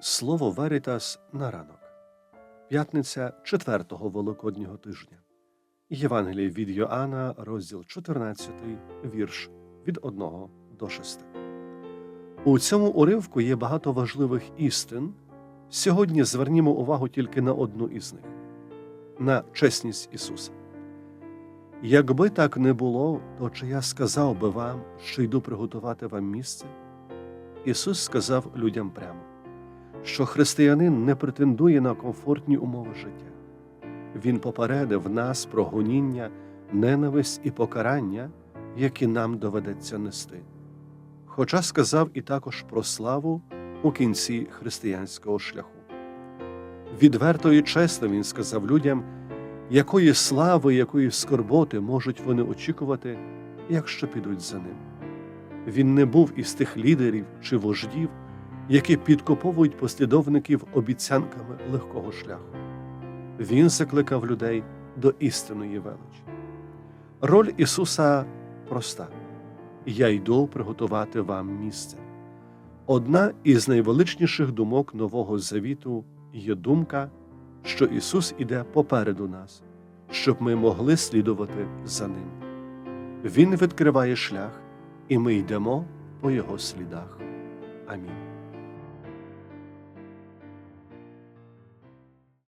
Слово Веритас на ранок. П'ятниця четвертого Великоднього тижня. Євангеліє від Йоанна, розділ 14, вірш від 1 до 6. У цьому уривку є багато важливих істин. Сьогодні звернімо увагу тільки на одну із них на чесність Ісуса. Якби так не було, то чи я сказав би вам, що йду приготувати вам місце? Ісус сказав людям прямо, що християнин не претендує на комфортні умови життя. Він попередив нас про гоніння, ненависть і покарання, які нам доведеться нести. Хоча сказав і також про славу у кінці християнського шляху. Відверто і чесно він сказав людям, якої слави, якої скорботи можуть вони очікувати, якщо підуть за ним. Він не був із тих лідерів чи вождів, які підкоповують послідовників обіцянками легкого шляху. Він закликав людей до істинної величі. Роль Ісуса проста: Я йду приготувати вам місце. Одна із найвеличніших думок Нового Завіту є думка, що Ісус іде попереду нас, щоб ми могли слідувати за Ним. Він відкриває шлях, і ми йдемо по Його слідах. Амінь.